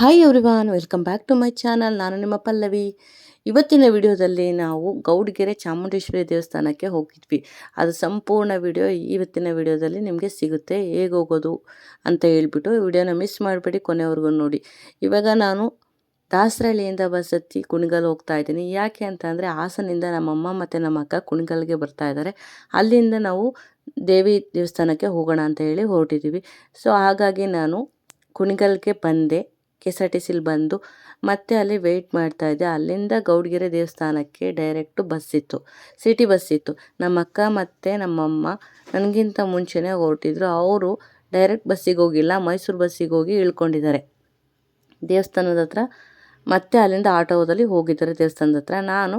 Hi everyone welcome back to my channel ನಾನು ನಿಮ್ಮ ಪಲ್ಲವಿ. ಇವತ್ತಿನ ವಿಡಿಯೋದಲ್ಲಿ ನಾವು ಗೌಡಗೆರೆ ಚಾಮುಂಡೇಶ್ವರಿ ದೇವಸ್ಥಾನಕ್ಕೆ ಹೋಗಿದ್ವಿ. ಅದು ಸಂಪೂರ್ಣ ವಿಡಿಯೋ ಇವತ್ತಿನ ವಿಡಿಯೋದಲ್ಲಿ ನಿಮಗೆ ಸಿಗುತ್ತೆ. ಹೇಗೆ ಹೋಗೋದು ಅಂತ ಹೇಳ್ಬಿಟ್ಟು ವಿಡಿಯೋನ ಮಿಸ್ ಮಾಡಬೇಡಿ ಕೊನೆವರೆಗೂ ನೋಡಿ. ಇವಾಗ ನಾನು ದಾಸರಳ್ಳಿಯಿಂದ ಬಸ್ ಹತ್ತಿ ಕುಣಿಗಲ್ ಹೋಗ್ತಾ ಇದ್ದೀನಿ. ಯಾಕೆ ಅಂತ ಅಂದರೆ ಹಾಸನಿಂದ ನಮ್ಮಮ್ಮ ಮತ್ತು ನಮ್ಮ ಅಕ್ಕ ಕುಣಿಗಲ್ಗೆ ಬರ್ತಾ ಇದ್ದಾರೆ. ಅಲ್ಲಿಂದ ನಾವು ದೇವಿ ದೇವಸ್ಥಾನಕ್ಕೆ ಹೋಗೋಣ ಅಂತ ಹೇಳಿ ಹೊರಟಿದ್ದೀವಿ. ಸೊ ಹಾಗಾಗಿ ನಾನು ಕುಣಿಗಲ್ಗೆ ಬಂದೆ. K S R T C ಬಂದು ಮತ್ತೆ ಅಲ್ಲಿ ವೆಯ್ಟ್ ಮಾಡ್ತಾ ಇದ್ದೆ. ಅಲ್ಲಿಂದ ಗೌಡಗೆರೆ ದೇವಸ್ಥಾನಕ್ಕೆ ಡೈರೆಕ್ಟು ಬಸ್ ಇತ್ತು. ಸಿಟಿ ಬಸ್ ಇತ್ತು. ನಮ್ಮ ಅಕ್ಕ ಮತ್ತು ನಮ್ಮಮ್ಮ ನನಗಿಂತ ಮುಂಚೆನೇ ಹೊರಟಿದ್ರು. ಅವರು ಡೈರೆಕ್ಟ್ ಬಸ್ಸಿಗೆ ಹೋಗಿಲ್ಲ, ಮೈಸೂರು ಬಸ್ಸಿಗೆ ಹೋಗಿ ಇಳ್ಕೊಂಡಿದ್ದಾರೆ. ದೇವಸ್ಥಾನದ ಹತ್ರ ಮತ್ತೆ ಅಲ್ಲಿಂದ ಆಟೋದಲ್ಲಿ ಹೋಗಿದ್ದಾರೆ ದೇವಸ್ಥಾನದ ಹತ್ರ. ನಾನು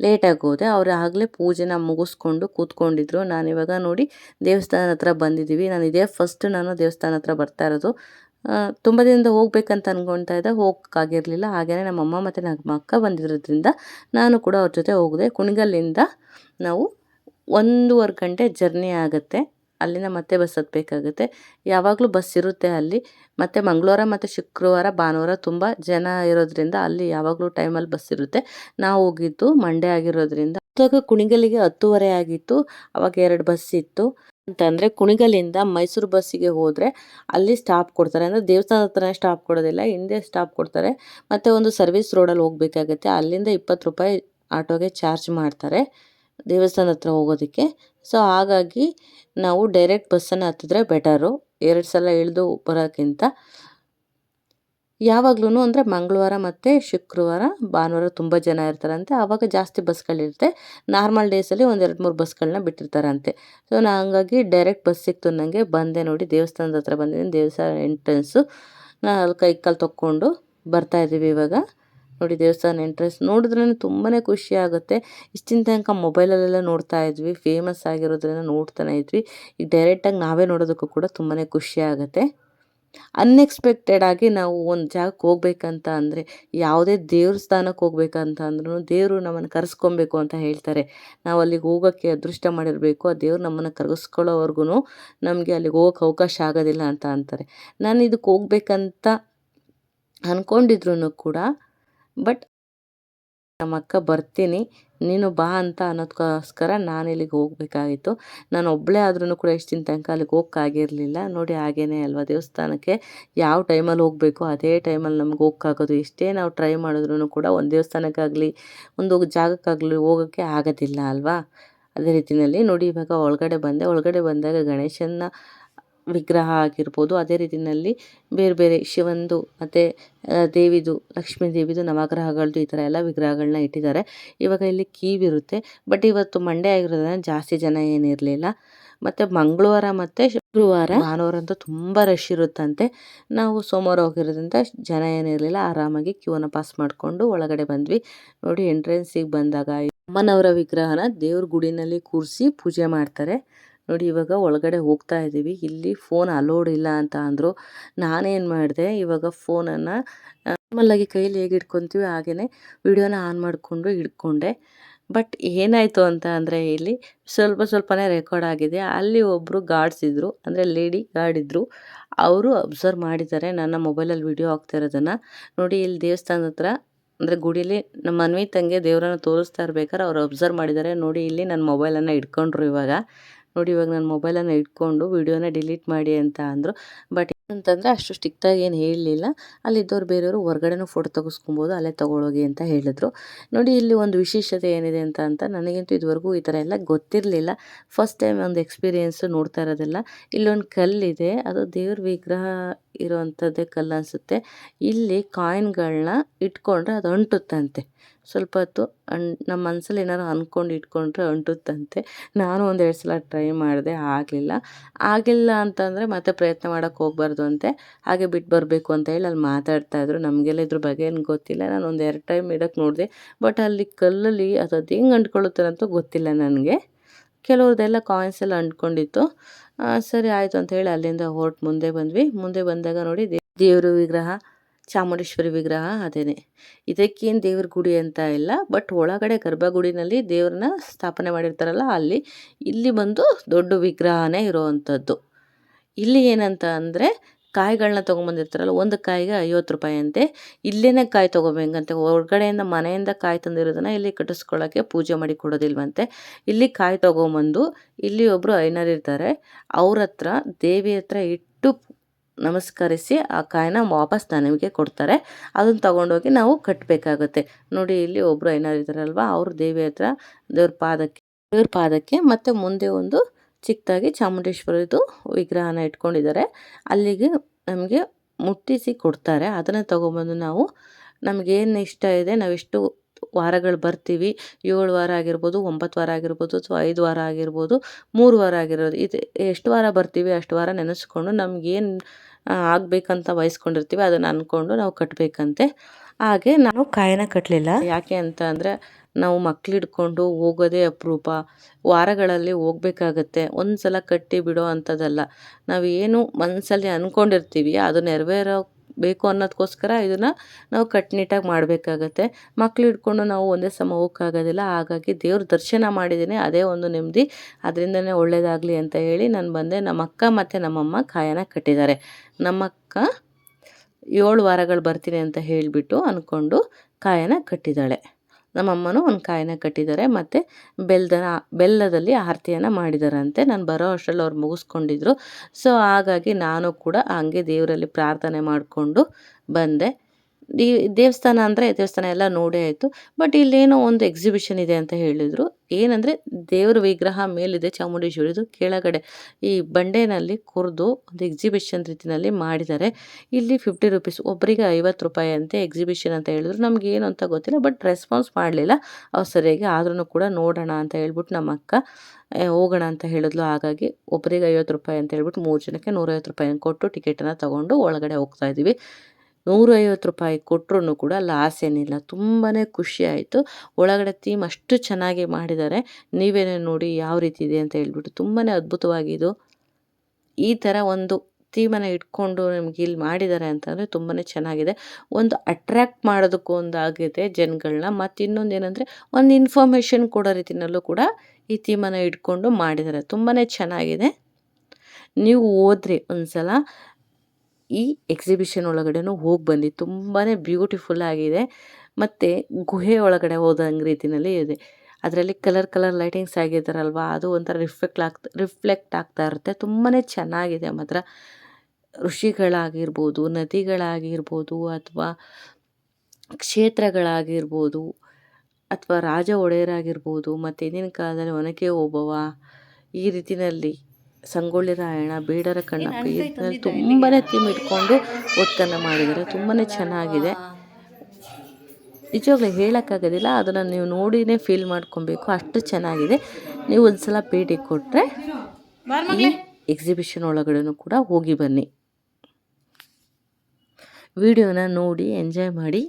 ಲೇಟಾಗಿ ಹೋದೆ. ಅವರು ಆಗಲೇ ಪೂಜೆನ ಮುಗಿಸ್ಕೊಂಡು ಕೂತ್ಕೊಂಡಿದ್ರು. ನಾನು ಇವಾಗ ನೋಡಿ ದೇವಸ್ಥಾನದ ಹತ್ರ ಬಂದಿದ್ದೀವಿ. ನಾನು ಇದೇ ಫಸ್ಟ್ ನಾನು ದೇವಸ್ಥಾನ ಹತ್ರ ಬರ್ತಾ ಇರೋದು. ತುಂಬ ದಿನದಿಂದ ಹೋಗ್ಬೇಕಂತ ಅಂದ್ಕೊಳ್ತಾ ಇದ್ದೆ. ಹೋಗೋಕ್ಕಾಗಿರಲಿಲ್ಲ. ಹಾಗೆಯೇ ನಮ್ಮಮ್ಮ ಮತ್ತು ನಮ್ಮ ಅಕ್ಕ ಬಂದಿರೋದ್ರಿಂದ ನಾನು ಕೂಡ ಅವ್ರ ಜೊತೆ ಹೋಗಿದೆ. ಕುಣಿಗಲ್ಲಿಂದ ನಾವು ಒಂದೂವರೆ ಗಂಟೆ ಜರ್ನಿ ಆಗುತ್ತೆ. ಅಲ್ಲಿಂದ ಮತ್ತೆ ಬಸ್ ಹತ್ತಬೇಕಾಗುತ್ತೆ ಯಾವಾಗಲೂ ಬಸ್ ಇರುತ್ತೆ ಅಲ್ಲಿ. ಮತ್ತು ಮಂಗಳವಾರ ಮತ್ತು ಶುಕ್ರವಾರ, ಭಾನುವಾರ ತುಂಬ ಜನ ಇರೋದ್ರಿಂದ ಅಲ್ಲಿ ಯಾವಾಗಲೂ ಟೈಮಲ್ಲಿ ಬಸ್ ಇರುತ್ತೆ. ನಾವು ಹೋಗಿದ್ದು ಮಂಡೇ ಆಗಿರೋದ್ರಿಂದ. ಕುಣಿಗಲ್ಲಿಗೆ ಹತ್ತುವರೆ ಆಗಿತ್ತು. ಅವಾಗ ಎರಡು ಬಸ್ ಇತ್ತು. ಅಂತಂದರೆ ಕುಣಿಗಲಿಂದ ಮೈಸೂರು ಬಸ್ಸಿಗೆ ಹೋದರೆ ಅಲ್ಲಿ ಸ್ಟಾಪ್ ಕೊಡ್ತಾರೆ. ಅಂದರೆ ದೇವಸ್ಥಾನದ ಹತ್ರನೇ ಸ್ಟಾಪ್ ಕೊಡೋದಿಲ್ಲ, ಹಿಂದೆ ಸ್ಟಾಪ್ ಕೊಡ್ತಾರೆ. ಮತ್ತು ಒಂದು ಸರ್ವಿಸ್ ರೋಡಲ್ಲಿ ಹೋಗಬೇಕಾಗತ್ತೆ. ಅಲ್ಲಿಂದ ಇಪ್ಪತ್ತು ರೂಪಾಯಿ ಆಟೋಗೆ ಚಾರ್ಜ್ ಮಾಡ್ತಾರೆ ದೇವಸ್ಥಾನದ ಹತ್ರ ಹೋಗೋದಕ್ಕೆ. ಸೊ ಹಾಗಾಗಿ ನಾವು ಡೈರೆಕ್ಟ್ ಬಸ್ಸನ್ನು ಹತ್ತಿದ್ರೆ ಬೆಟರು ಎರಡು ಸಲ ಇಳಿದು ಬರೋಕ್ಕಿಂತ ಯಾವಾಗ್ಲೂ ಅಂದರೆ ಮಂಗಳವಾರ ಮತ್ತು ಶುಕ್ರವಾರ, ಭಾನುವಾರ ತುಂಬ ಜನ ಇರ್ತಾರಂತೆ. ಆವಾಗ ಜಾಸ್ತಿ ಬಸ್ಗಳಿರುತ್ತೆ. ನಾರ್ಮಲ್ ಡೇಸಲ್ಲಿ ಒಂದು ಎರಡು ಮೂರು ಬಸ್ಗಳನ್ನ ಬಿಟ್ಟಿರ್ತಾರಂತೆ. ಸೊ ನಾ ಹಂಗಾಗಿ ಡೈರೆಕ್ಟ್ ಬಸ್ ಸಿಕ್ತು ನನಗೆ ಬಂದೆ ನೋಡಿ ದೇವಸ್ಥಾನದ ಹತ್ರ ಬಂದಿದ್ದೀನಿ. ದೇವಸ್ಥಾನ ಎಂಟ್ರೆನ್ಸು ನಾ ಅಲ್ಲಿ ಕೈ ಕಾಲು ತೊಕ್ಕೊಂಡು ಬರ್ತಾಯಿದ್ದೀವಿ ಇವಾಗ. ನೋಡಿ ದೇವಸ್ಥಾನ ಎಂಟ್ರೆನ್ಸ್ ನೋಡಿದ್ರೇ ತುಂಬಾ ಖುಷಿ ಆಗುತ್ತೆ. ಇಷ್ಟಿನ ತನಕ ಮೊಬೈಲಲ್ಲೆಲ್ಲ ನೋಡ್ತಾ ಇದ್ವಿ. ಫೇಮಸ್ ಆಗಿರೋದ್ರಿಂದ ನೋಡ್ತಾನೆ ಇದ್ವಿ. ಈಗ ಡೈರೆಕ್ಟಾಗಿ ನಾವೇ ನೋಡೋದಕ್ಕೂ ಕೂಡ ತುಂಬಾ ಖುಷಿ ಆಗುತ್ತೆ. ಅನ್ಎಕ್ಸ್ಪೆಕ್ಟೆಡ್ ಆಗಿ ನಾವು ಒಂದು ಜಾಗಕ್ಕೆ ಹೋಗ್ಬೇಕಂತ ಅಂದರೆ ಯಾವುದೇ ದೇವಸ್ಥಾನಕ್ಕೆ ಹೋಗ್ಬೇಕಂತ ಅಂದ್ರೂ ದೇವರು ನಮ್ಮನ್ನು ಕರೆಸ್ಕೊಬೇಕು ಅಂತ ಹೇಳ್ತಾರೆ. ನಾವು ಅಲ್ಲಿಗೆ ಹೋಗೋಕ್ಕೆ ಅದೃಷ್ಟ ಮಾಡಿರಬೇಕು, ಆ ದೇವ್ರು ನಮ್ಮನ್ನು ಕರೆಸ್ಕೊಳ್ಳೋವರೆಗೂ ನಮಗೆ ಅಲ್ಲಿಗೆ ಹೋಗೋಕ್ಕೆ ಅವಕಾಶ ಆಗೋದಿಲ್ಲ ಅಂತ ಅಂತಾರೆ. ನಾನು ಇದಕ್ಕೆ ಹೋಗ್ಬೇಕಂತ ಅಂದ್ಕೊಂಡಿದ್ರು ಕೂಡ ಬಟ್ ನಮ್ಮ ಅಕ್ಕ ಬರ್ತೀನಿ, ನೀನು ಬಾ ಅಂತ ಅನ್ನೋದಕ್ಕೋಸ್ಕರ ನಾನು ಇಲ್ಲಿಗೆ ಹೋಗಬೇಕಾಗಿತ್ತು. ನಾನು ಒಬ್ಬಳೇ ಆದ್ರೂ ಕೂಡ ಎಷ್ಟು ದಿನ ತನಕ ಅಲ್ಲಿಗೆ ಹೋಗೋಕ್ಕಾಗಿರಲಿಲ್ಲ ನೋಡಿ ಹಾಗೇನೆ ಅಲ್ವಾ ದೇವಸ್ಥಾನಕ್ಕೆ ಯಾವ ಟೈಮಲ್ಲಿ ಹೋಗಬೇಕು, ಅದೇ ಟೈಮಲ್ಲಿ ನಮ್ಗೆ ಹೋಗೋಕ್ಕಾಗೋದು ಎಷ್ಟೇ ನಾವು ಟ್ರೈ ಮಾಡಿದ್ರೂ ಕೂಡ ಒಂದು ದೇವಸ್ಥಾನಕ್ಕಾಗಲಿ, ಒಂದು ಜಾಗಕ್ಕಾಗಲಿ ಹೋಗೋಕ್ಕೆ ಆಗೋದಿಲ್ಲ ಅಲ್ವಾ? ಅದೇ ರೀತಿಯಲ್ಲಿ ನೋಡಿ ಇವಾಗ ಒಳಗಡೆ ಬಂದೆ. ಒಳಗಡೆ ಬಂದಾಗ ಗಣೇಶನ ವಿಗ್ರಹ ಆಗಿರ್ಬೋದು, ಅದೇ ರೀತಿಯಲ್ಲಿ ಬೇರೆ ಬೇರೆ ಶಿವಂದು, ಮತ್ತು ದೇವಿದು, ಲಕ್ಷ್ಮೀ ದೇವಿದು ನವಗ್ರಹಗಳದ್ದು ಈ ಥರ ಎಲ್ಲ ವಿಗ್ರಹಗಳನ್ನ ಇಟ್ಟಿದ್ದಾರೆ. ಇವಾಗ ಇಲ್ಲಿ ಕೀವಿರುತ್ತೆ ಬಟ್ ಇವತ್ತು ಮಂಡೇ ಆಗಿರೋದ್ರಿಂದ ಜಾಸ್ತಿ ಜನ ಏನಿರಲಿಲ್ಲ. ಮತ್ತು ಮಂಗಳವಾರ ಮತ್ತು ಶುಕ್ರವಾರ. ಭಾನುವಾರ ಅಂತೂ ತುಂಬ ರಶ್ ಇರುತ್ತಂತೆ. ನಾವು ಸೋಮವಾರ ಹೋಗಿರೋದ್ರಿಂದ ಜನ ಏನಿರಲಿಲ್ಲ, ಆರಾಮಾಗಿ ಕ್ಯೂನ ಪಾಸ್ ಮಾಡಿಕೊಂಡು ಒಳಗಡೆ ಬಂದ್ವಿ. ನೋಡಿ ಎಂಟ್ರೆನ್ಸಿಗೆ ಬಂದಾಗ ಅಮ್ಮನವರ ವಿಗ್ರಹನ ದೇವ್ರ ಗುಡಿನಲ್ಲಿ ಕೂರಿಸಿ ಪೂಜೆ ಮಾಡ್ತಾರೆ. ನೋಡಿ ಇವಾಗ ಒಳಗಡೆ ಹೋಗ್ತಾ ಇದ್ದೀವಿ. ಇಲ್ಲಿ ಫೋನ್ ಅಲೋಡ್ ಇಲ್ಲ ಅಂತ ಅಂದರು. ನಾನೇನು ಮಾಡಿದೆ? ಇವಾಗ ಫೋನನ್ನು ನಾರ್ಮಲ್ಲಾಗಿ ಕೈಯಲ್ಲಿ ಹೇಗೆ ಇಟ್ಕೊತೀವಿ ಹಾಗೆಯೇ ವಿಡಿಯೋನ ಆನ್ ಮಾಡಿಕೊಂಡು ಹಿಡ್ಕೊಂಡೆ ಬಟ್ ಏನಾಯಿತು ಅಂತ ಅಂದರೆ ಇಲ್ಲಿ ಸ್ವಲ್ಪ ಸ್ವಲ್ಪನೇ ರೆಕಾರ್ಡ್ ಆಗಿದೆ. ಅಲ್ಲಿ ಒಬ್ಬರು ಗಾರ್ಡ್ಸ್ ಇದ್ದರು ಅಂದರೆ ಲೇಡಿ ಗಾರ್ಡ್ ಇದ್ದರು ಅವರು ಅಬ್ಸರ್ವ್ ಮಾಡಿದ್ದಾರೆ. ನನ್ನ ಮೊಬೈಲಲ್ಲಿ ವಿಡಿಯೋ ಇರೋದನ್ನು. ನೋಡಿ ಇಲ್ಲಿ ದೇವಸ್ಥಾನದ ಹತ್ರ, ಅಂದರೆ ಗುಡಿಲಿ ನಮ್ಮ ಮನ್ವಿ ತಂಗೆ ದೇವರನ್ನ ತೋರಿಸ್ತಾ ಇರ್ಬೇಕಾದ್ರೆ ಅವ್ರು ಅಬ್ಸರ್ವ್ ಮಾಡಿದ್ದಾರೆ. ನೋಡಿ ಇಲ್ಲಿ ನನ್ನ ಮೊಬೈಲನ್ನು ಇಟ್ಕೊಂಡ್ರು ಇವಾಗ. ನೋಡಿ ಇವಾಗ ನನ್ನ ಮೊಬೈಲನ್ನು ಇಟ್ಕೊಂಡು ವೀಡಿಯೋನ ಡಿಲೀಟ್ ಮಾಡಿ ಅಂತ ಅಂದರು. ಬಟ್ ಅಂತಂದರೆ ಅಷ್ಟು ಸ್ಟಿಕ್ಟಾಗಿ ಏನು ಹೇಳಲಿಲ್ಲ. ಅಲ್ಲಿದ್ದವ್ರು ಬೇರೆಯವರು ಹೊರ್ಗಡೆನೂ ಫೋಟೋ ತೆಗೆಸ್ಕೊಬೋದು, ಅಲ್ಲೇ ತೊಗೊಳೋಗಿ ಅಂತ ಹೇಳಿದ್ರು. ನೋಡಿ ಇಲ್ಲಿ ಒಂದು ವಿಶೇಷತೆ ಏನಿದೆ ಅಂತ ಅಂತ ನನಗಂತೂ ಇದುವರೆಗೂ ಈ ಥರ ಎಲ್ಲ ಗೊತ್ತಿರಲಿಲ್ಲ. ಫಸ್ಟ್ ಟೈಮ್ ಒಂದು ಎಕ್ಸ್ಪೀರಿಯೆನ್ಸು ನೋಡ್ತಾ ಇರೋದೆಲ್ಲ. ಇಲ್ಲೊಂದು ಕಲ್ಲಿದೆ. ಅದು ದೇವ್ರ ವಿಗ್ರಹ ಇರೋವಂಥದ್ದೇ ಕಲ್ಲು ಅನಿಸುತ್ತೆ. ಇಲ್ಲಿ ಕಾಯಿನ್ಗಳನ್ನ ಇಟ್ಕೊಂಡ್ರೆ ಅದು ಅಂಟುತ್ತಂತೆ. ಸ್ವಲ್ಪ ಹೊತ್ತು ನಮ್ಮ ಮನಸ್ಸಲ್ಲಿ ಏನಾದ್ರು ಅಂದ್ಕೊಂಡು ಇಟ್ಕೊಂಡ್ರೆ ಅಂಟುತ್ತಂತೆ. ನಾನು ಒಂದೆರಡು ಸಲ ಟ್ರೈ ಮಾಡಿದೆ, ಆಗಲಿಲ್ಲ. ಆಗಿಲ್ಲ ಅಂತಂದರೆ ಮತ್ತೆ ಪ್ರಯತ್ನ ಮಾಡೋಕ್ಕೆ ಹೋಗ್ಬಾರ್ದು ಅಂತೆ. ಹಾಗೆ ಬಿಟ್ಟು ಬರಬೇಕು ಅಂತ ಹೇಳಿ ಅಲ್ಲಿ ಮಾತಾಡ್ತಾಯಿದ್ರು ನಮಗೆಲ್ಲ ಇದ್ರ ಬಗ್ಗೆ ಏನು ಗೊತ್ತಿಲ್ಲ. ನಾನು ಒಂದು ಎರಡು ಟೈಮ್ ಇಡೋಕ್ಕೆ ನೋಡಿದೆ. ಬಟ್ ಅಲ್ಲಿ ಕಲ್ಲಲ್ಲಿ ಅದು ಅದು ಹೆಂಗೆ ಅಂಟ್ಕೊಳ್ಳುತ್ತೆ ಗೊತ್ತಿಲ್ಲ ನನಗೆ. ಕೆಲವ್ರದ್ದೆಲ್ಲ ಕಾಯಿನ್ಸ್ ಎಲ್ಲ ಅಂಟ್ಕೊಂಡಿತ್ತು. ಸರಿ ಆಯಿತು ಅಂತ ಹೇಳಿ ಅಲ್ಲಿಂದ ಹೊರಟು ಮುಂದೆ ಬಂದ್ವಿ. ಮುಂದೆ ಬಂದಾಗ ನೋಡಿ ದೇವರು ವಿಗ್ರಹ, ಚಾಮುಂಡೇಶ್ವರಿ ವಿಗ್ರಹ ಅದೇನೆ. ಇದಕ್ಕೇನು ದೇವ್ರ ಗುಡಿ ಅಂತ ಇಲ್ಲ, ಬಟ್ ಒಳಗಡೆ ಗರ್ಭಗುಡಿನಲ್ಲಿ ದೇವ್ರನ್ನ ಸ್ಥಾಪನೆ ಮಾಡಿರ್ತಾರಲ್ಲ, ಅಲ್ಲಿ, ಇಲ್ಲಿ ಬಂದು ದೊಡ್ಡ ವಿಗ್ರಹನೇ ಇರೋವಂಥದ್ದು ಇಲ್ಲಿ ಏನಂತ ಅಂದರೆ ಕಾಯಿಗಳನ್ನ ತೊಗೊಂಬಂದಿರ್ತಾರಲ್ಲ, ಒಂದು ಕಾಯಿಗೆ ಐವತ್ತು ರೂಪಾಯಿ ಅಂತೆ. ಇಲ್ಲೇನೆ ಕಾಯಿ ತೊಗೋಬೇಕಂತೆ ಹೊರಗಡೆಯಿಂದ ಮನೆಯಿಂದ ಕಾಯಿ ತಂದಿರೋದನ್ನ ಇಲ್ಲಿ ಕಟ್ಟಿಸ್ಕೊಳ್ಳೋಕ್ಕೆ ಪೂಜೆ ಮಾಡಿ ಕೊಡೋದಿಲ್ವಂತೆ. ಇಲ್ಲಿ ಕಾಯಿ ತೊಗೊಂಬಂದು ಇಲ್ಲಿ ಒಬ್ಬರು ಐನರ್ ಇರ್ತಾರೆ. ಅವ್ರ ಹತ್ರ, ದೇವಿ ಹತ್ರ ಇಟ್ಟು ನಮಸ್ಕರಿಸಿ ಆ ಕಾಯಿನ ವಾಪಸ್ ನಮಗೆ ಕೊಡ್ತಾರೆ. ಅದನ್ನು ತೊಗೊಂಡೋಗಿ ನಾವು ಕಟ್ಟಬೇಕಾಗುತ್ತೆ ನೋಡಿ, ಇಲ್ಲಿ ಒಬ್ಬರು ಐನರ್ ಇದ್ದಾರಲ್ವ ಅವರು ದೇವಿ ಹತ್ರ ದೇವ್ರ ಪಾದಕ್ಕೆ ದೇವ್ರ ಪಾದಕ್ಕೆ ಮತ್ತು ಮುಂದೆ ಒಂದು ಚಿಕ್ಕದಾಗಿ ಚಾಮುಂಡೇಶ್ವರಿದು ವಿಗ್ರಹನ ಇಟ್ಕೊಂಡಿದ್ದಾರೆ. ಅಲ್ಲಿಗೆ ನಮಗೆ ಮುಟ್ಟಿಸಿ ಕೊಡ್ತಾರೆ ಅದನ್ನು ತೊಗೊಂಬಂದು ನಾವು ನಮಗೇನು ಇಷ್ಟ ಇದೆ ನಾವೆಷ್ಟು ವಾರಗಳು ಬರ್ತೀವಿ, ಏಳು ವಾರ ಆಗಿರ್ಬೋದು, ಒಂಬತ್ತು ವಾರ ಆಗಿರ್ಬೋದು, ಅಥವಾ ಐದು ವಾರ ಆಗಿರ್ಬೋದು, ಮೂರು ವಾರ ಆಗಿರೋದು, ಇದು ಎಷ್ಟು ವಾರ ಬರ್ತೀವಿ, ಅಷ್ಟು ವಾರ ನೆನೆಸ್ಕೊಂಡು ನಮಗೇನು ಆಗಬೇಕಂತ ವಹಿಸ್ಕೊಂಡಿರ್ತೀವಿ ಅದನ್ನು ಅಂದ್ಕೊಂಡು ನಾವು ಕಟ್ಟಬೇಕಂತೆ ಹಾಗೆ ನಾನು ಕಾಯನ ಕಟ್ಟಲಿಲ್ಲ ಯಾಕೆ ಅಂತ ಅಂದರೆ ನಾವು ಮಕ್ಳು ಹಿಡ್ಕೊಂಡು ಹೋಗೋದೇ ಅಪರೂಪ. ವಾರಗಳಲ್ಲಿ ಹೋಗ್ಬೇಕಾಗತ್ತೆ. ಒಂದು ಸಲ ಕಟ್ಟಿ ಬಿಡೋ ಅಂಥದ್ದಲ್ಲ. ನಾವು ಏನು ಮನಸ್ಸಲ್ಲಿ ಅಂದ್ಕೊಂಡಿರ್ತೀವಿ ಅದು ನೆರವೇರೋ ಬೇಕು ಅನ್ನೋದಕ್ಕೋಸ್ಕರ ಇದನ್ನು ನಾವು ಕಟ್ಟುನಿಟ್ಟಾಗಿ ಮಾಡಬೇಕಾಗತ್ತೆ. ಮಕ್ಳು ಹಿಡ್ಕೊಂಡು ನಾವು ಒಂದೇ ಸಮ ಹೋಗೋಕ್ಕಾಗೋದಿಲ್ಲ. ಹಾಗಾಗಿ ದೇವ್ರ ದರ್ಶನ ಮಾಡಿದ್ದೀನಿ, ಅದೇ ಒಂದು ನೆಮ್ಮದಿ. ಅದರಿಂದನೇ ಒಳ್ಳೆಯದಾಗಲಿ ಅಂತ ಹೇಳಿ ನಾನು ಬಂದೆ. ನಮ್ಮ ಅಕ್ಕ ಮತ್ತು ನಮ್ಮಮ್ಮ ಕಾಯನ ಕಟ್ಟಿದ್ದಾರೆ. ನಮ್ಮಕ್ಕ ಏಳು ವಾರಗಳು ಬರ್ತೀನಿ ಅಂತ ಹೇಳಿಬಿಟ್ಟು ಅಂದ್ಕೊಂಡು ಕಾಯನ ಕಟ್ಟಿದ್ದಾಳೆ. ನಮ್ಮಮ್ಮನೂ ಒಂದು ಕಾಯಿನ ಕಟ್ಟಿದ್ದಾರೆ, ಮತ್ತು ಬೆಲ್ಲದ ಬೆಲ್ಲದಲ್ಲಿ ಆರತಿಯನ್ನು ಮಾಡಿದಾರಂತೆ. ನಾನು ಬರೋ ಅಷ್ಟರಲ್ಲಿ ಅವ್ರು ಮುಗಿಸ್ಕೊಂಡಿದ್ರು. ಸೊ ಹಾಗಾಗಿ ನಾನು ಕೂಡ ಹಂಗೆ ದೇವರಲ್ಲಿ ಪ್ರಾರ್ಥನೆ ಮಾಡಿಕೊಂಡು ಬಂದೆ. ಈ ದೇವಸ್ಥಾನ ಅಂದರೆ ದೇವಸ್ಥಾನ ಎಲ್ಲ ನೋಡೇ ಆಯಿತು. ಬಟ್ ಇಲ್ಲೇನೋ ಒಂದು ಎಕ್ಸಿಬಿಷನ್ ಇದೆ ಅಂತ ಹೇಳಿದರು. ಏನಂದರೆ ದೇವರ ವಿಗ್ರಹ ಮೇಲಿದೆ ಚಾಮುಂಡೇಶ್ವರಿದು. ಕೆಳಗಡೆ ಈ ಬಂಡೆನಲ್ಲಿ ಕುರಿದು ಒಂದು ಎಕ್ಸಿಬಿಷನ್ ರೀತಿಯಲ್ಲಿ ಮಾಡಿದ್ದಾರೆ. ಇಲ್ಲಿ ಫಿಫ್ಟಿ ರುಪೀಸ್ ಒಬ್ಬರಿಗೆ ಐವತ್ತು ರೂಪಾಯಿ ಅಂತೆ ಎಕ್ಸಿಬಿಷನ್ ಅಂತ ಹೇಳಿದ್ರು. ನಮ್ಗೆ ಏನು ಅಂತ ಗೊತ್ತಿಲ್ಲ ಬಟ್ ರೆಸ್ಪಾನ್ಸ್ ಮಾಡಲಿಲ್ಲ. ಅವ್ರು ಸರಿಯಾಗಿ ಆದ್ರೂ ಕೂಡ ನೋಡೋಣ ಅಂತ ಹೇಳ್ಬಿಟ್ಟು ನಮ್ಮ ಅಕ್ಕ ಹೋಗೋಣ ಅಂತ ಹೇಳಿದ್ಲು. ಹಾಗಾಗಿ ಒಬ್ಬರಿಗೆ ಐವತ್ತು ರೂಪಾಯಿ ಅಂತ ಹೇಳ್ಬಿಟ್ಟು ಮೂರು ಜನಕ್ಕೆ ನೂರೈವತ್ತು ರೂಪಾಯಿ ಕೊಟ್ಟು ಟಿಕೆಟನ್ನು ತೊಗೊಂಡು ಒಳಗಡೆ ಹೋಗ್ತಾ ಇದ್ದೀವಿ. ನೂರೈವತ್ತು ರೂಪಾಯಿ ಕೊಟ್ಟರು ಕೂಡ ಲಾಸ್ ಏನಿಲ್ಲ ತುಂಬಾ ಖುಷಿ ಆಯಿತು. ಒಳಗಡೆ ಥೀಮ್ ಅಷ್ಟು ಚೆನ್ನಾಗಿ ಮಾಡಿದ್ದಾರೆ. ನೀವೇನೇ ನೋಡಿ ಯಾವ ರೀತಿ ಇದೆ ಅಂತ ಹೇಳ್ಬಿಟ್ಟು ತುಂಬಾ ಅದ್ಭುತವಾಗಿದ್ದು ಈ ಥರ ಒಂದು ಥೀಮನ್ನು ಇಟ್ಕೊಂಡು ನಿಮ್ಗೆ ಇಲ್ಲಿ ಮಾಡಿದ್ದಾರೆ ಅಂತಂದರೆ ತುಂಬಾ ಚೆನ್ನಾಗಿದೆ. ಒಂದು ಅಟ್ರ್ಯಾಕ್ಟ್ ಮಾಡೋದಕ್ಕೂ ಒಂದು ಆಗಿದೆ ಜನಗಳನ್ನ ಮತ್ತು ಇನ್ನೊಂದು ಏನಂದರೆ ಒಂದು ಇನ್ಫಾರ್ಮೇಷನ್ ಕೊಡೋ ರೀತಿಯಲ್ಲೂ ಕೂಡ ಈ ಥೀಮನ್ನು ಇಟ್ಕೊಂಡು ಮಾಡಿದ್ದಾರೆ. ತುಂಬಾ ಚೆನ್ನಾಗಿದೆ. ನೀವು ಹೋದ್ರಿ ಒಂದು ಸಲ ಈ ಎಕ್ಸಿಬಿಷನ್ ಒಳಗಡೆನೂ ಹೋಗಿ ಬಂದು. ತುಂಬಾ ಬ್ಯೂಟಿಫುಲ್ ಆಗಿದೆ. ಮತ್ತು ಗುಹೆ ಒಳಗಡೆ ಹೋದಂಗೆ ರೀತಿಯಲ್ಲಿ ಇದೆ. ಅದರಲ್ಲಿ ಕಲರ್ ಕಲರ್ ಲೈಟಿಂಗ್ಸ್ ಆಗಿದ್ದಾರಲ್ವ ಅದು ಒಂಥರ ರಿಫ್ಲೆಕ್ಟ್ ಆಗ್ತಾ ರಿಫ್ಲೆಕ್ಟ್ ಆಗ್ತಾ ಇರುತ್ತೆ. ತುಂಬಾ ಚೆನ್ನಾಗಿದೆ ಮಾತ್ರ. ಋಷಿಗಳಾಗಿರ್ಬೋದು, ನದಿಗಳಾಗಿರ್ಬೋದು, ಅಥವಾ ಕ್ಷೇತ್ರಗಳಾಗಿರ್ಬೋದು, ಅಥವಾ ರಾಜ ಒಡೆಯರಾಗಿರ್ಬೋದು ಮತ್ತು ಹಿಂದಿನ ಕಾಲದಲ್ಲಿ ಒನಕೆ ಓಬವ್ವ, ಈ ರೀತಿಯಲ್ಲಿ ಸಂಗೊಳ್ಳಿ ರಾಯಣ್ಣ ಬೀಡರ ಕಣ್ಣಪ್ಪ ಈ ತುಂಬಾ ಥೀಮ್ ಇಟ್ಕೊಂಡು ಒತ್ತನ್ನು ಮಾಡಿದ್ದಾರೆ. ತುಂಬಾ ಚೆನ್ನಾಗಿದೆ. ನಿಜವಾಗ್ಲೂ ಹೇಳೋಕ್ಕಾಗೋದಿಲ್ಲ ಅದನ್ನು ನೀವು ನೋಡಿನೇ ಫೀಲ್ ಮಾಡ್ಕೊಬೇಕು. ಅಷ್ಟು ಚೆನ್ನಾಗಿದೆ. ನೀವು ಒಂದು ಸಲ ಭೇಟಿ ಕೊಟ್ಟರೆ ಈ ಎಕ್ಸಿಬಿಷನ್ ಒಳಗಡೆನೂ ಕೂಡ ಹೋಗಿ ಬನ್ನಿ. ವಿಡಿಯೋನ ನೋಡಿ ಎಂಜಾಯ್ ಮಾಡಿ.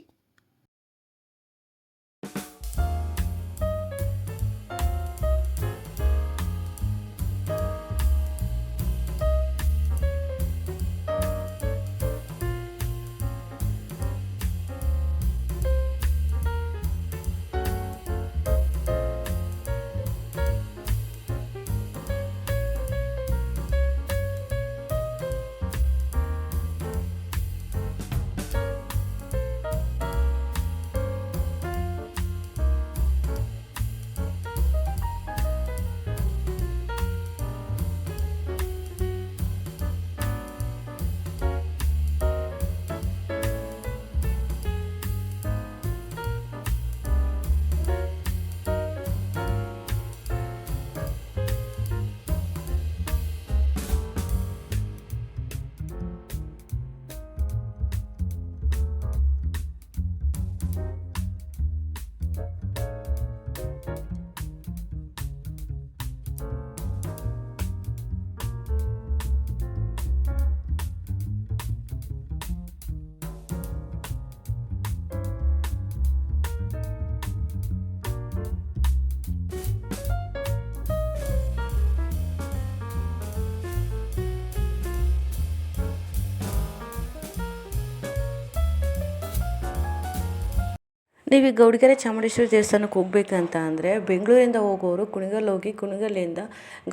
ನೀವು ಈ ಗೌಡಗೆರೆ ಚಾಮುಂಡೇಶ್ವರಿ ದೇವಸ್ಥಾನಕ್ಕೆ ಹೋಗ್ಬೇಕಂತ ಅಂದರೆ ಬೆಂಗಳೂರಿಂದ ಹೋಗೋರು ಕುಣಿಗಲ್ ಹೋಗಿ ಕುಣಿಗಲ್ಲಿಂದ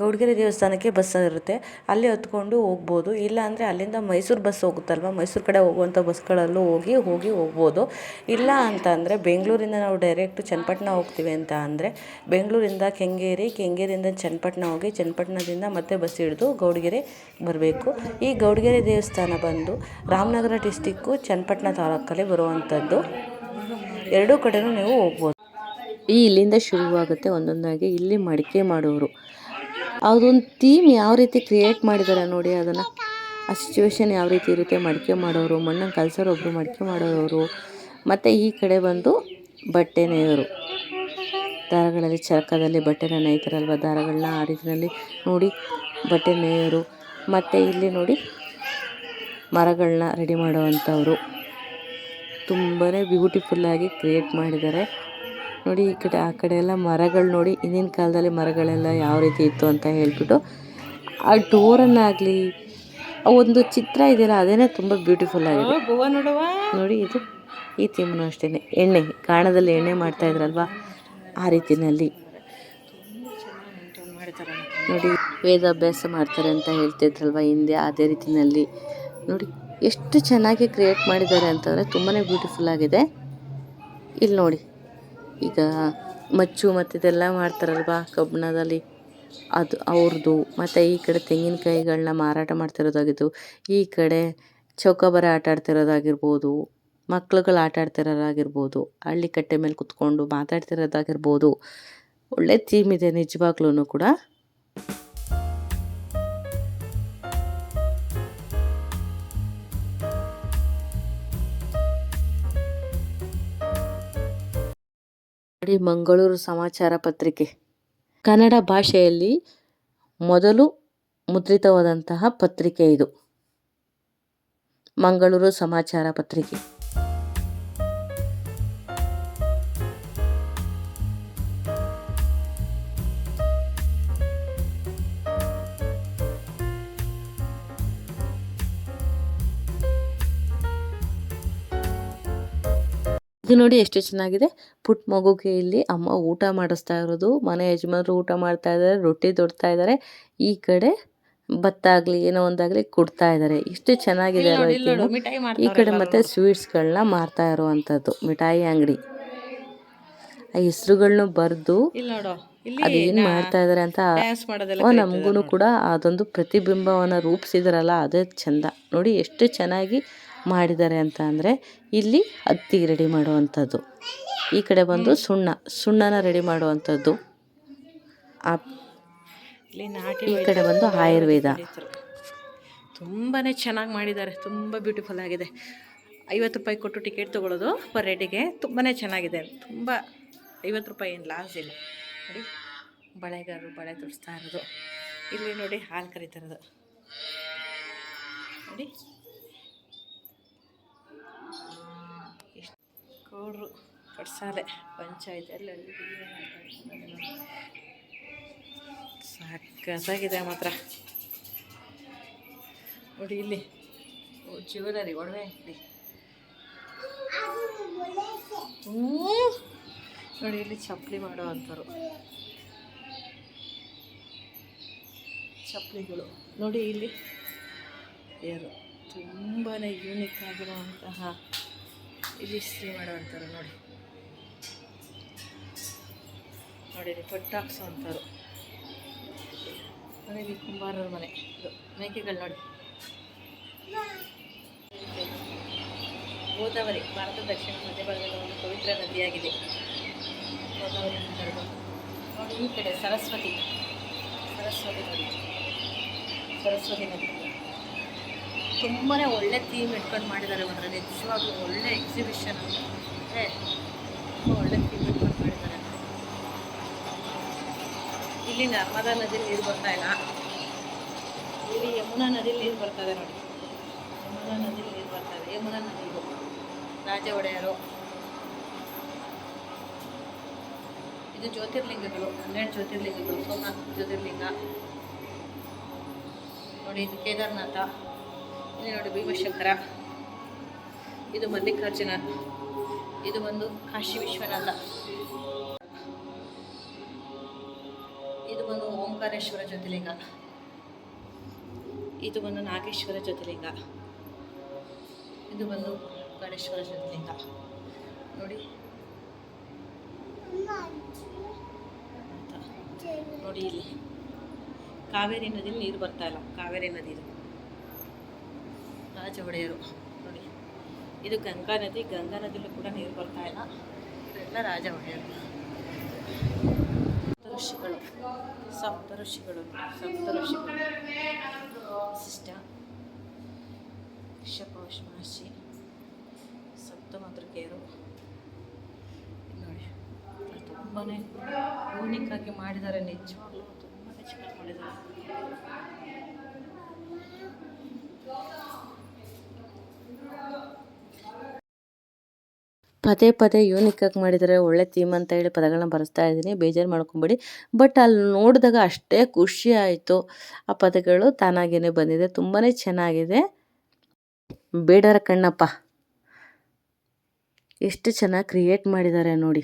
ಗೌಡಗೆರೆ ದೇವಸ್ಥಾನಕ್ಕೆ ಬಸ್ ಇರುತ್ತೆ. ಅಲ್ಲಿ ಹತ್ಕೊಂಡು ಹೋಗ್ಬೋದು. ಇಲ್ಲ ಅಂದರೆ ಅಲ್ಲಿಂದ ಮೈಸೂರು ಬಸ್ ಹೋಗುತ್ತಲ್ವ? ಮೈಸೂರು ಕಡೆ ಹೋಗುವಂಥ ಬಸ್ಗಳಲ್ಲೂ ಹೋಗಿ ಹೋಗಿ ಹೋಗ್ಬೋದು. ಇಲ್ಲ ಅಂತ ಅಂದರೆ ಬೆಂಗಳೂರಿಂದ ನಾವು ಡೈರೆಕ್ಟ್ ಚನ್ನಪಟ್ಟಣ ಹೋಗ್ತೀವಿ ಅಂತ ಅಂದರೆ ಬೆಂಗಳೂರಿಂದ ಕೆಂಗೇರಿ, ಕೆಂಗೇರಿಯಿಂದ ಚನ್ನಪಟ್ಟಣ ಹೋಗಿ ಚನ್ನಪಟ್ಟಣದಿಂದ ಮತ್ತೆ ಬಸ್ ಹಿಡಿದು ಗೌಡಗೆರೆ ಬರಬೇಕು. ಈ ಗೌಡಗೆರೆ ದೇವಸ್ಥಾನ ಬಂದು ರಾಮನಗರ ಡಿಸ್ಟಿಕ್ಕು ಚನ್ನಪಟ್ಟಣ ತಾಲೂಕಲ್ಲಿ ಬರುವಂಥದ್ದು. ಎರಡೂ ಕಡೆನೂ ನೀವು ಹೋಗ್ಬೋದು. ಈ ಇಲ್ಲಿಂದ ಶುರುವಾಗುತ್ತೆ ಒಂದೊಂದಾಗಿ ಇಲ್ಲಿ ಮಡಿಕೆ ಮಾಡೋರು. ಅದೊಂದು ಥೀಮ್ ಯಾವ ರೀತಿ ಕ್ರಿಯೇಟ್ ಮಾಡಿದ್ದಾರೆ ನೋಡಿ ಅದನ್ನು. ಆ ಸಿಚುವೇಶನ್ ಯಾವ ರೀತಿ ಇರುತ್ತೆ ಮಡಿಕೆ ಮಾಡೋರು, ಮಣ್ಣನ್ನು ಕಲ್ಸೋರು ಒಬ್ಬರು ಮಡಿಕೆ ಮಾಡೋರು, ಮತ್ತು ಈ ಕಡೆ ಬಂದು ಬಟ್ಟೆ ನೇಯೋರು. ದಾರಗಳಲ್ಲಿ, ಚರಕದಲ್ಲಿ ಬಟ್ಟೆನ ನೇಯ್ತಾರಲ್ವ, ದಾರಗಳನ್ನ ಆ ರೀತಿಯಲ್ಲಿ ನೋಡಿ ಬಟ್ಟೆ ನೇಯೋರು. ಮತ್ತು ಇಲ್ಲಿ ನೋಡಿ ಮರಗಳನ್ನ ರೆಡಿ ಮಾಡೋವಂಥವ್ರು. ತುಂಬಾ ಬ್ಯೂಟಿಫುಲ್ಲಾಗಿ ಕ್ರಿಯೇಟ್ ಮಾಡಿದ್ದಾರೆ. ನೋಡಿ ಈ ಕಡೆ ಆ ಕಡೆ ಎಲ್ಲ ಮರಗಳು ನೋಡಿ ಹಿಂದಿನ ಕಾಲದಲ್ಲಿ ಮರಗಳೆಲ್ಲ ಯಾವ ರೀತಿ ಇತ್ತು ಅಂತ ಹೇಳ್ಬಿಟ್ಟು ಆ ಡೋರನ್ನಾಗಲಿ ಒಂದು ಚಿತ್ರ ಇದೆಯಲ್ಲ ಅದೇನೇ ತುಂಬ ಬ್ಯೂಟಿಫುಲ್ ಆಗಿದೆ. ನೋಡಿ ಇದು ಈ ಥೀಮ್ನು ಅಷ್ಟೇ ಎಣ್ಣೆ ಕಾಣದಲ್ಲಿ ಎಣ್ಣೆ ಮಾಡ್ತಾ ಇದ್ರಲ್ವ? ಆ ರೀತಿಯಲ್ಲಿ ನೋಡಿ ವೇದಾಭ್ಯಾಸ ಮಾಡ್ತಾರೆ ಅಂತ ಹೇಳ್ತಿದ್ರಲ್ವ ಹಿಂದೆ ಅದೇ ರೀತಿಯಲ್ಲಿ ನೋಡಿ ಎಷ್ಟು ಚೆನ್ನಾಗಿ ಕ್ರಿಯೇಟ್ ಮಾಡಿದ್ದಾರೆ ಅಂತಂದರೆ ತುಂಬಾ ಬ್ಯೂಟಿಫುಲ್ ಆಗಿದೆ. ಇಲ್ಲಿ ನೋಡಿ, ಈಗ ಮಚ್ಚು ಮತ್ತು ಇದೆಲ್ಲ ಮಾಡ್ತಾರಲ್ವಾ ಕಬ್ಬಣದಲ್ಲಿ ಅದು ಅವ್ರದ್ದು ಮತ್ತು ಈ ಕಡೆ ತೆಂಗಿನಕಾಯಿಗಳನ್ನ ಮಾರಾಟ ಮಾಡ್ತಿರೋದಾಗಿದ್ದು, ಈ ಕಡೆ ಚೌಕಾಬಾರ ಆಟ ಆಡ್ತಿರೋದಾಗಿರ್ಬೋದು, ಮಕ್ಳುಗಳು ಆಟ ಆಡ್ತಿರೋದಾಗಿರ್ಬೋದು, ಹಳ್ಳಿ ಕಟ್ಟೆ ಮೇಲೆ ಕುತ್ಕೊಂಡು ಮಾತಾಡ್ತಿರೋದಾಗಿರ್ಬೋದು, ಒಳ್ಳೆ ಥೀಮ್ ಇದೆ ನಿಜವಾಗ್ಲೂ ಕೂಡ. ನೋಡಿ ಮಂಗಳೂರು ಸಮಾಚಾರ ಪತ್ರಿಕೆ. ಕನ್ನಡ ಭಾಷೆಯಲ್ಲಿ ಮೊದಲು ಮುದ್ರಿತವಾದಂತಹ ಪತ್ರಿಕೆ ಇದು. ಮಂಗಳೂರು ಸಮಾಚಾರ ಪತ್ರಿಕೆ. ನೋಡಿ ಎಷ್ಟು ಚೆನ್ನಾಗಿದೆ. ಪುಟ್ಟ ಮಗುಗೆ ಇಲ್ಲಿ ಅಮ್ಮ ಊಟ ಮಾಡಿಸ್ತಾ ಇರೋದು. ಮನೆ ಯಜಮಾನರು ಊಟ ಮಾಡ್ತಾ ಇದ್ದಾರೆ ರೊಟ್ಟಿ ದೊಡ್ತಾ ಇದ್ದಾರೆ. ಈ ಕಡೆ ಭತ್ತ ಆಗಲಿ ಏನೋ ಒಂದಾಗಲಿ ಕೊಡ್ತಾ ಇದ್ದಾರೆ. ಇಷ್ಟು ಚೆನ್ನಾಗಿದೆ ಈ ಕಡೆ ಮತ್ತೆ ಸ್ವೀಟ್ಸ್ಗಳನ್ನ ಮಾರ್ತಾ ಇರುವಂಥದ್ದು. ಮಿಠಾಯಿ ಅಂಗಡಿ. ಆ ಹೆಸ್ರುಗಳ್ನು ಬರೆದು ಅದೇನು ಮಾಡ್ತಾ ಇದ್ದಾರೆ ಅಂತ ನಮಗೂ ಕೂಡ ಅದೊಂದು ಪ್ರತಿಬಿಂಬವನ್ನು ರೂಪಿಸಿದಾರಲ್ಲ ಅದೇ ಚಂದ. ನೋಡಿ ಎಷ್ಟು ಚೆನ್ನಾಗಿ ಮಾಡಿದ್ದಾರೆ ಅಂತ ಅಂದರೆ ಇಲ್ಲಿ ಹತ್ತಿ ರೆಡಿ ಮಾಡುವಂಥದ್ದು. ಈ ಕಡೆ ಬಂದು ಸುಣ್ಣ ಸುಣ್ಣನ ರೆಡಿ ಮಾಡುವಂಥದ್ದು. ಆ ಈ ಕಡೆ ಬಂದು ಆಯುರ್ವೇದ. ತುಂಬಾ ಚೆನ್ನಾಗಿ ಮಾಡಿದ್ದಾರೆ ತುಂಬ ಬ್ಯೂಟಿಫುಲ್ ಆಗಿದೆ. ಐವತ್ತು ರೂಪಾಯಿ ಕೊಟ್ಟು ಟಿಕೆಟ್ ತೊಗೊಳ್ಳೋದು ಪರ್ ರೇಟಿಗೆ ತುಂಬಾ ಚೆನ್ನಾಗಿದೆ. ತುಂಬ ಐವತ್ತು ರೂಪಾಯಿ ಏನು ಲಾಸ್ ಇಲ್ಲ. ನೋಡಿ ಬಳೆಗಾರರು ಬಳೆ ತೊಡಿಸ್ತಾ ಇರೋದು. ಇಲ್ಲಿ ನೋಡಿ ಹಾಲು ಕರಿತಾರದು ನೋಡಿ ಎಷ್ಟು ಗೌಡ್ರು ಕಟ್ಸಾಲೆ ಪಂಚಾಯತ್ ಸಾಕಾಗಿದೆ ಮಾತ್ರ. ನೋಡಿ ಇಲ್ಲಿ ಜ್ಯುವೆಲರಿ ಒಡವೆ ಇಲ್ಲಿ ನೋಡಿ ಇಲ್ಲಿ ಚಪ್ಪಲಿ ಮಾಡೋ ಚಪ್ಪಲಿಗಳು. ನೋಡಿ ಇಲ್ಲಿ ಏರು ತುಂಬಾ ಯೂನಿಕ್ ಆಗಿರುವಂತಹ ಇಲ್ಲಿ ಇಸ್ತ್ರಿ ಮಾಡುವಂಥರು ನೋಡಿ. ನೋಡಿ, ಇಲ್ಲಿ ಪಟ್ಟು ಅಂಥವ್ರು ನೋಡಿ ಕುಂಬಾರರ ಮನೆ. ಇದು ಮೇಕೆಗಳು ನೋಡಿ. ಗೋದಾವರಿ ಭಾರತ ದಕ್ಷಿಣ ಮಧ್ಯಭಾಗದ ಒಂದು ಪವಿತ್ರ ನದಿಯಾಗಿದೆ. ಗೋದಾವರಿ. ನೋಡಿ, ಈ ಕಡೆ ಸರಸ್ವತಿ. ಸರಸ್ವತಿ ನದಿ. ಸರಸ್ವತಿ ನದಿ. ತುಂಬಾ ಒಳ್ಳೆ ಥೀಮ್ ಇಟ್ಕೊಂಡು ಮಾಡಿದ್ದಾರೆ ಅದರ ನಿಜವಾಗ್ಲೂ ಒಳ್ಳೆ ಎಕ್ಸಿಬಿಷನ್ ಅಂತ. ಅಂದರೆ ತುಂಬ ಒಳ್ಳೆ ಥೀಮ್ ಇಟ್ಕೊಂಡು ಮಾಡಿದ್ದಾರೆ. ಇಲ್ಲಿ ನರ್ಮದಾ ನದಿ ನೀರು ಬರ್ತಾ ಇಲ್ಲ. ಇಲ್ಲಿ ಯಮುನಾ ನದಿ ನೀರು ಬರ್ತಾ ಇದೆ ನೋಡಿ. ಯಮುನಾ ನದಿ ನೀರು ಬರ್ತಾ ಇದೆ. ಯಮುನಾ ನದಿಗೂ ರಾಜ ಒಡೆಯರು. ಇದು ಜ್ಯೋತಿರ್ಲಿಂಗಗಳು, ಹನ್ನೆರಡು ಜ್ಯೋತಿರ್ಲಿಂಗಗಳು, ಸೋಮನಾಥ ಜ್ಯೋತಿರ್ಲಿಂಗ. ನೋಡಿ, ಇದು ಕೇದಾರನಾಥ. ಇಲ್ಲಿ ನೋಡಿ ಭೀಮಶಂಕರ. ಇದು ಮಲ್ಲಿಕಾರ್ಜುನ. ಇದು ಒಂದು ಕಾಶಿ ವಿಶ್ವನಾಥ. ಇದು ಒಂದು ಓಂಕಾರೇಶ್ವರ ಜ್ಯೋತಿರ್ಲಿಂಗ. ಇದು ಬಂದು ನಾಗೇಶ್ವರ ಜ್ಯೋತಿರ್ಲಿಂಗ. ಇದು ಬಂದು ಗಣೇಶ್ವರ ಜ್ಯೋತಿರ್ಲಿಂಗ. ನೋಡಿ. ನೋಡಿ ಇಲ್ಲಿ. ಕಾವೇರಿ ನದಿಯಲ್ಲಿ ನೀರು ಬರ್ತಾ ಇಲ್ಲ. ಕಾವೇರಿ ನದಿ ರಾಜ ಒಡೆಯರು ನೋಡಿ, ಇದು ಗಂಗಾ ನದಿ. ಗಂಗಾ ನದಿಯಲ್ಲೂ ಕೂಡ ನೀರು ಬರ್ತಾ ಇಲ್ಲ. ಇದೆಲ್ಲ ರಾಜ ಒಡೆಯರು ಋಷಿಗಳು ಸಪ್ತ ಋಷಿಗಳು ಸಪ್ತ ಋಷಿಗಳು ವಸಿಷ್ಠ ಋಷಭಾಷ ಮಹರ್ಷಿ ಸಪ್ತ ಮಾತೃಕೆಯರು. ನೋಡಿ ತುಂಬಾ ಯೂನಿಕ್ ಆಗಿ ಮಾಡಿದ್ದಾರೆ. ನಿಜವಾಗ್ಲೂ ತುಂಬಾ ಚೆನ್ನಾಗಿ ಮಾಡಿದ್ದಾರೆ. ಪದೇ ಪದೇ ಯೂನಿಕಾಗಿ ಮಾಡಿದರೆ ಒಳ್ಳೆ ಥೀಮ್ ಅಂತ ಹೇಳಿ ಪದಗಳನ್ನ ಬರೆಸ್ತಾ ಇದ್ದೀನಿ. ಬೇಜಾರು ಮಾಡ್ಕೊಬೇಡಿ. ಬಟ್ ಅಲ್ಲಿ ನೋಡಿದಾಗ ಅಷ್ಟೇ ಖುಷಿ ಆಯಿತು. ಆ ಪದಗಳು ತಾನಾಗೇನೆ ಬಂದಿದೆ. ತುಂಬಾ ಚೆನ್ನಾಗಿದೆ. ಬೇಡರ ಕಣ್ಣಪ್ಪ. ಎಷ್ಟು ಚೆನ್ನಾಗಿ ಕ್ರಿಯೇಟ್ ಮಾಡಿದ್ದಾರೆ ನೋಡಿ.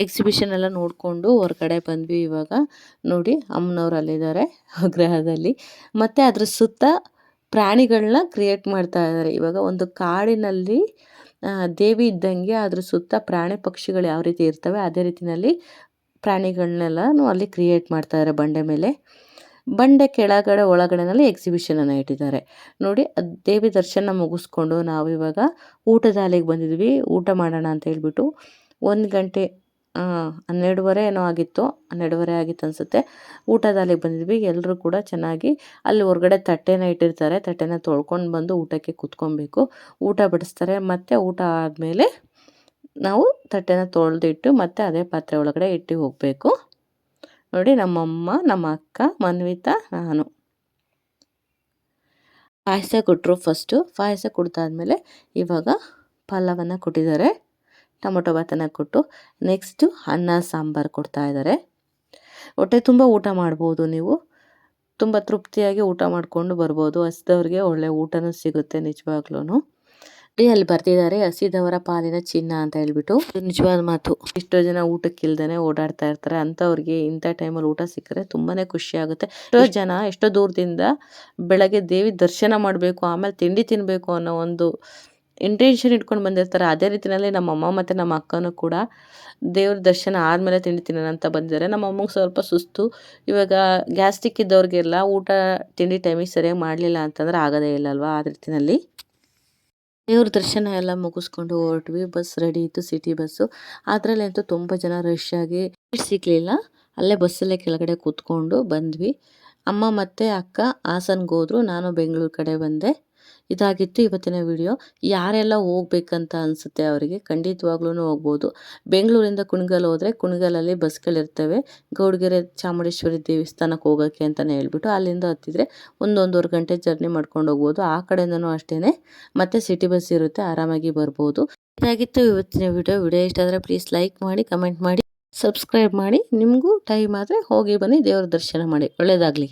ಎಕ್ಸಿಬಿಷನ್ ಎಲ್ಲ ನೋಡಿಕೊಂಡು ಹೊರಗಡೆ ಬಂದ್ವಿ ಇವಾಗ. ನೋಡಿ, ಅಮ್ಮನವ್ರು ಅಲ್ಲಿದ್ದಾರೆ ಗ್ರಹದಲ್ಲಿ ಮತ್ತು ಅದ್ರ ಸುತ್ತ ಪ್ರಾಣಿಗಳನ್ನ ಕ್ರಿಯೇಟ್ ಮಾಡ್ತಾ ಇದ್ದಾರೆ ಇವಾಗ ಒಂದು ಕಾಡಿನಲ್ಲಿ ದೇವಿ ಇದ್ದಂಗೆ ಅದ್ರ ಸುತ್ತ ಪ್ರಾಣಿ ಪಕ್ಷಿಗಳು ಯಾವ ರೀತಿ ಇರ್ತವೆ, ಅದೇ ರೀತಿಯಲ್ಲಿ ಪ್ರಾಣಿಗಳನ್ನೆಲ್ಲನೂ ಅಲ್ಲಿ ಕ್ರಿಯೇಟ್ ಮಾಡ್ತಾ ಇದ್ದಾರೆ ಬಂಡೆ ಮೇಲೆ. ಬಂಡೆ ಕೆಳಗಡೆ ಒಳಗಡೆನಲ್ಲಿ ಎಕ್ಸಿಬಿಷನನ್ನು ಇಟ್ಟಿದ್ದಾರೆ. ನೋಡಿ ದೇವಿ ದರ್ಶನ ಮುಗಿಸ್ಕೊಂಡು ನಾವು ಇವಾಗ ಊಟದ ಅಲೆಗೆ ಬಂದಿದ್ವಿ. ಊಟ ಮಾಡೋಣ ಅಂತ ಹೇಳ್ಬಿಟ್ಟು ಒಂದು ಗಂಟೆ ಹನ್ನೆರಡುವರೆ ಏನೋ ಆಗಿತ್ತು, ಹನ್ನೆರಡುವರೆ ಆಗಿತ್ತು ಅನಿಸುತ್ತೆ. ಊಟದ ಹಾಲಿಗೆ ಬಂದಿದ್ವಿ ಎಲ್ಲರೂ ಕೂಡ ಚೆನ್ನಾಗಿ ಅಲ್ಲಿ ಹೊರಗಡೆ ತಟ್ಟೆನ ಇಟ್ಟಿರ್ತಾರೆ, ತಟ್ಟೆನ ತೊಳ್ಕೊಂಡು ಬಂದು ಊಟಕ್ಕೆ ಕುತ್ಕೊಬೇಕು. ಊಟ ಬಡಿಸ್ತಾರೆ, ಮತ್ತು ಊಟ ಆದಮೇಲೆ ನಾವು ತಟ್ಟೆನ ತೊಳೆದಿಟ್ಟು ಮತ್ತೆ ಅದೇ ಪಾತ್ರೆ ಒಳಗಡೆ ಇಟ್ಟು ಹೋಗಬೇಕು. ನೋಡಿ, ನಮ್ಮಮ್ಮ, ನಮ್ಮ ಅಕ್ಕ, ಮನ್ವಿತಾ, ನಾನು. ಪಾಯಸ ಕೊಟ್ಟರು ಫಸ್ಟು ಪಾಯಸ ಕೊಡ್ತಾದ್ಮೇಲೆ ಇವಾಗ ಪಲ್ಲವನ್ನು ಕೊಟ್ಟಿದ್ದಾರೆ. ಟೊಮೊಟೊ ಭಾತನ್ನು ಕೊಟ್ಟು ನೆಕ್ಸ್ಟು ಅನ್ನ, ಸಾಂಬಾರು ಕೊಡ್ತಾ ಇದ್ದಾರೆ. ಹೊಟ್ಟೆ ತುಂಬ ಊಟ ಮಾಡ್ಬೋದು ನೀವು. ತುಂಬ ತೃಪ್ತಿಯಾಗಿ ಊಟ ಮಾಡಿಕೊಂಡು ಬರ್ಬೋದು. ಹಸಿದವ್ರಿಗೆ ಒಳ್ಳೆ ಊಟನೂ ಸಿಗುತ್ತೆ ನಿಜವಾಗ್ಲೂ ಅಲ್ಲಿ ಬರ್ತಿದ್ದಾರೆ ಹಸಿದವರ ಪಾಲಿನ ಚಿನ್ನ ಅಂತ ಹೇಳ್ಬಿಟ್ಟು. ನಿಜವಾದ ಮಾತು. ಎಷ್ಟೋ ಜನ ಊಟಕ್ಕೆ ಇಲ್ದೇನೆ ಓಡಾಡ್ತಾ ಇರ್ತಾರೆ. ಅಂಥವ್ರಿಗೆ ಇಂಥ ಟೈಮಲ್ಲಿ ಊಟ ಸಿಕ್ಕರೆ ತುಂಬಾನೇ ಖುಷಿ ಆಗುತ್ತೆ. ಎಷ್ಟೋ ಜನ ಎಷ್ಟೋ ದೂರದಿಂದ ಬೆಳಗ್ಗೆ ದೇವಿ ದರ್ಶನ ಮಾಡಬೇಕು, ಆಮೇಲೆ ತಿಂಡಿ ತಿನ್ನಬೇಕು ಅನ್ನೋ ಒಂದು ಇಂಟೆನ್ಷನ್ ಇಟ್ಕೊಂಡು ಬಂದಿರ್ತಾರೆ. ಅದೇ ರೀತಿಯಲ್ಲಿ ನಮ್ಮ ಅಮ್ಮ ಮತ್ತು ನಮ್ಮ ಅಕ್ಕನೂ ಕೂಡ ದೇವ್ರ ದರ್ಶನ ಆದಮೇಲೆ ತಿಂಡಿ ತಿನ್ನೋಣ ಅಂತ ಬಂದಿದ್ದಾರೆ. ನಮ್ಮ ಅಮ್ಮಗೆ ಸ್ವಲ್ಪ ಸುಸ್ತು. ಇವಾಗ ಗ್ಯಾಸ್ಟಿಕ್ ಇದ್ದವ್ರಿಗೆಲ್ಲ ಊಟ ತಿಂಡಿ ಟೈಮಿಗೆ ಸರಿಯಾಗಿ ಮಾಡಲಿಲ್ಲ ಅಂತಂದ್ರೆ ಆಗೋದೇ ಇಲ್ಲ ಅಲ್ವಾ ಆ ರೀತಿಯಲ್ಲಿ ದೇವ್ರ ದರ್ಶನ ಎಲ್ಲ ಮುಗಿಸ್ಕೊಂಡು ಹೊರಟ್ವಿ. ಬಸ್ ರೆಡಿ ಇತ್ತು ಸಿಟಿ ಬಸ್ಸು ಅದರಲ್ಲಂತೂ ತುಂಬ ಜನ ರಶ್ ಆಗಿ ಸೀಟ್ ಸಿಗಲಿಲ್ಲ. ಅಲ್ಲೇ ಬಸ್ಸಲ್ಲೇ ಕೆಳಗಡೆ ಕೂತ್ಕೊಂಡು ಬಂದ್ವಿ. ಅಮ್ಮ ಮತ್ತು ಅಕ್ಕ ಹಾಸನ್ಗೆ ಹೋದ್ರು. ನಾನು ಬೆಂಗಳೂರು ಕಡೆ ಬಂದೆ. ಇದಾಗಿತ್ತು ಇವತ್ತಿನ ವಿಡಿಯೋ. ಯಾರೆಲ್ಲ ಹೋಗ್ಬೇಕಂತ ಅನಿಸುತ್ತೆ ಅವರಿಗೆ ಖಂಡಿತವಾಗ್ಲೂ ಹೋಗ್ಬೋದು. ಬೆಂಗಳೂರಿಂದ ಕುಣಿಗಲ್ ಹೋದರೆ ಕುಣಿಗಲಲ್ಲಿ ಬಸ್ಗಳಿರ್ತವೆ. ಗೌಡಗೆರೆ ಚಾಮುಂಡೇಶ್ವರಿ ದೇವಸ್ಥಾನಕ್ಕೆ ಹೋಗೋಕ್ಕೆ ಅಂತಲೇ ಹೇಳ್ಬಿಟ್ಟು ಅಲ್ಲಿಂದ ಹತ್ತಿದ್ರೆ ಒಂದೊಂದೂವರೆ ಗಂಟೆ ಜರ್ನಿ ಮಾಡ್ಕೊಂಡು ಹೋಗ್ಬೋದು. ಆ ಕಡೆಯಿಂದನೂ ಅಷ್ಟೇ ಮತ್ತು ಸಿಟಿ ಬಸ್ ಇರುತ್ತೆ, ಆರಾಮಾಗಿ ಬರ್ಬೋದು. ಇದಾಗಿತ್ತು ಇವತ್ತಿನ ವಿಡಿಯೋ. ವಿಡಿಯೋ ಇಷ್ಟ ಆದರೆ ಪ್ಲೀಸ್ ಲೈಕ್ ಮಾಡಿ ಕಮೆಂಟ್ ಮಾಡಿ ಸಬ್ಸ್ಕ್ರೈಬ್ ಮಾಡಿ. ನಿಮಗೂ ಟೈಮ್ ಆದರೆ ಹೋಗಿ ಬನ್ನಿ, ದೇವರ ದರ್ಶನ ಮಾಡಿ. ಒಳ್ಳೆಯದಾಗಲಿ